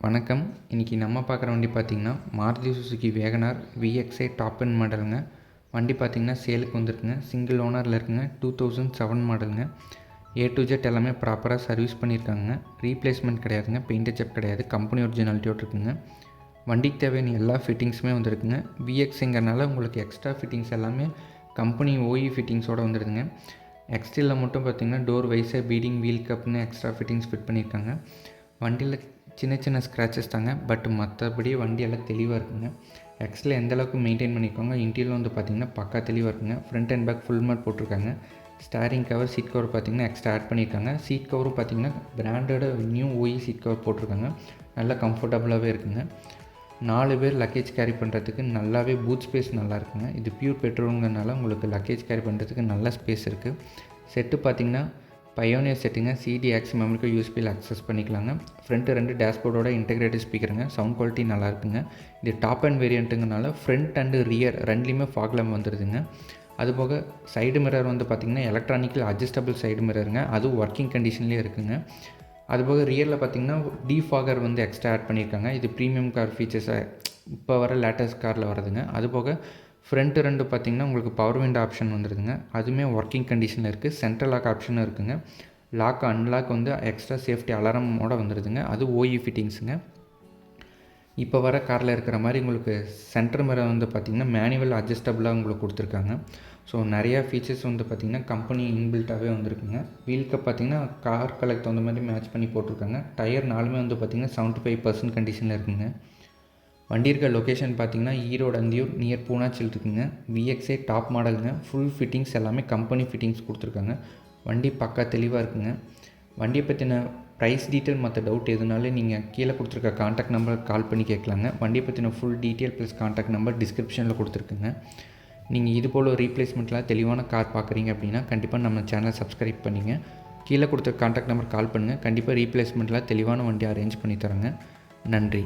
வணக்கம். இன்றைக்கி நம்ம பார்க்குற வண்டி பார்த்திங்கன்னா Maruti Suzuki WagonR VXI top end மாடலுங்க வண்டி பார்த்திங்கன்னா சேலுக்கு வந்துருக்குங்க. சிங்கிள் ஓனரில் இருக்குங்க. டூ தௌசண்ட் செவன் மாடலுங்க ஏ டு ஜெட் எல்லாமே ப்ராப்பராக சர்வீஸ் பண்ணியிருக்காங்க. ரீப்ளேஸ்மெண்ட் கிடையாதுங்க. பெயிண்ட் செப் கிடையாது. கம்பெனி ஒரிஜினாலிட்டியோடு இருக்குங்க. வண்டிக்கு தேவையான எல்லா ஃபிட்டிங்ஸுமே வந்துருக்குங்க. விஎக்ஸுங்கிறனால உங்களுக்கு எக்ஸ்ட்ரா ஃபிட்டிங்ஸ் எல்லாமே கம்பெனி ஓஇ ஃபிட்டிங்ஸோடு வந்துடுதுங்க எக்ஸ்டியில் மட்டும் பார்த்திங்கன்னா டோர் வைஸாக பீடிங் வீல் கப்னு எக்ஸ்ட்ரா ஃபிட்டிங்ஸ் ஃபிட் பண்ணியிருக்காங்க. வண்டியில் சின்ன சின்ன ஸ்க்ராச்சஸ் தாங்க. பட் மற்றபடி வண்டியெல்லாம் தெளிவாக இருக்குங்க. எக்ஸில் எந்த அளவுக்கு மெயின்டைன் பண்ணியிருக்காங்க இன்டீரியர் வந்து பார்த்திங்கன்னா பக்கா தெளிவாக இருக்குங்க. Front and back full mat போட்டிருக்காங்க. ஸ்டாரிங் கவர் சீட் கவர் பார்த்திங்கன்னா எக்ஸ்ட்ரா ஆட் பண்ணியிருக்காங்க சீட் கவரும் பார்த்திங்கன்னா branded new OE seat cover போட்டிருக்காங்க. நல்லா கம்ஃபர்டபுளாகவே இருக்குங்க. நாலு பேர் லக்கேஜ் கேரி பண்ணுறதுக்கு நல்லாவே பூத் ஸ்பேஸ் நல்லா இருக்குங்க. இது பியூர் பெட்ரோலுங்கிறனால உங்களுக்கு லக்கேஜ் கேரி பண்ணுறதுக்கு நல்ல ஸ்பேஸ் இருக்குது செட்டு பார்த்திங்கன்னா பயோனியர் செட்டிங்க சிடி ஆக்ஸ் மெமரிக்கு யூஸ்பியில் அக்சஸ் பண்ணிக்கலாங்க. ஃப்ரண்ட்டு ரெண்டு டேஷ்போர்டோட இன்டெகிரேட்டட் ஸ்பீக்கருங்க சவுண்ட் குவாலிட்டி நல்லா இருக்குங்க. இது டாப் அண்ட் வேரியண்ட்டுங்கனால ஃப்ரண்ட் அண்டு ரியர் ரெண்டுலேயுமே ஃபாக்லம் வந்துடுதுங்க அதுபோக சைடு மிரர் வந்து பார்த்திங்கன்னா எலக்ட்ரானிக்கல் அட்ஜஸ்டபிள் சைடு மிரருங்க அதுவும் ஒர்க்கிங் கண்டிஷன்லேயே இருக்குங்க. அதுபோக ரியரில் பார்த்திங்கன்னா டிஃபாகர் வந்து எக்ஸ்ட்ரா ஆட் பண்ணியிருக்காங்க இது ப்ரீமியம் கார் ஃபீச்சர்ஸாக இப்போ வர லேட்டஸ்ட் காரில் வருதுங்க அதுபோக ஃப்ரண்ட்டு ரெண்டு பார்த்திங்கன்னா உங்களுக்கு பவர் விண்ட் ஆப்ஷன் வந்துடுதுங்க அதுவுமே ஒர்க்கிங் கண்டிஷனில் இருக்குது சென்ட்ரல் லாக் ஆப்ஷனும் இருக்குதுங்க லாக் அன்லாக் வந்து எக்ஸ்ட்ரா சேஃப்டி அலாரமோட வந்துடுதுங்க அது ஓஇ ஃபிட்டிங்ஸுங்க இப்போ வர காரில் இருக்கிற மாதிரி உங்களுக்கு சென்டர் மேலே வந்து பார்த்திங்கன்னா மேனுவல் அட்ஜஸ்டபுளாக உங்களுக்கு கொடுத்துருக்காங்க. ஸோ நிறையா ஃபீச்சர்ஸ் வந்து பார்த்திங்கன்னா கம்பெனி இன்பில்ட்டாகவே வந்திருக்குங்க. வீலுக்கு பார்த்திங்கன்னா கார் கலெக்ட் தகுந்த மாதிரி மேட்ச் பண்ணி போட்டிருக்காங்க. டயர் நாலுமே வந்து பார்த்திங்கன்னா செவன்ட்டி ஃபைவ் பர்சன்ட் கண்டிஷனில் இருக்குங்க. வண்டி இருக்க லொக்கேஷன் பார்த்தீங்கன்னா ஈரோடு அந்தியூர் நியர் பூனாச்சில் இருக்குங்க. விஎக்ஸே டாப் மாடலுங்க ஃபுல் ஃபிட்டிங்ஸ் எல்லாமே கம்பெனி ஃபிட்டிங்ஸ் கொடுத்துருக்காங்க. வண்டி பக்கா தெளிவாக இருக்குங்க. வண்டியை பற்றின ப்ரைஸ் டீட்டெயில் மற்ற டவுட் எதுனாலும் நீங்கள் கீழே கொடுத்துருக்க காண்டாக்ட் நம்பர் கால் பண்ணி கேட்கலாங்க. வண்டியை பற்றின full detail plus contact number டிஸ்கிரிப்ஷனில் கொடுத்துருக்குங்க. நீங்கள் இது போல் ரீப்ளேஸ்மெண்ட்லாம் தெளிவான கார் பார்க்குறீங்க அப்படின்னா கண்டிப்பாக நம்ம சேனலை சப்ஸ்கிரைப் பண்ணிங்க. கீழே கொடுத்த காண்டாக்ட் நம்பர் கால் பண்ணுங்கள் கண்டிப்பாக ரீப்ளேஸ்மெண்ட்டில் தெளிவான வண்டி அரேஞ்ச் பண்ணி தரேங்க. நன்றி.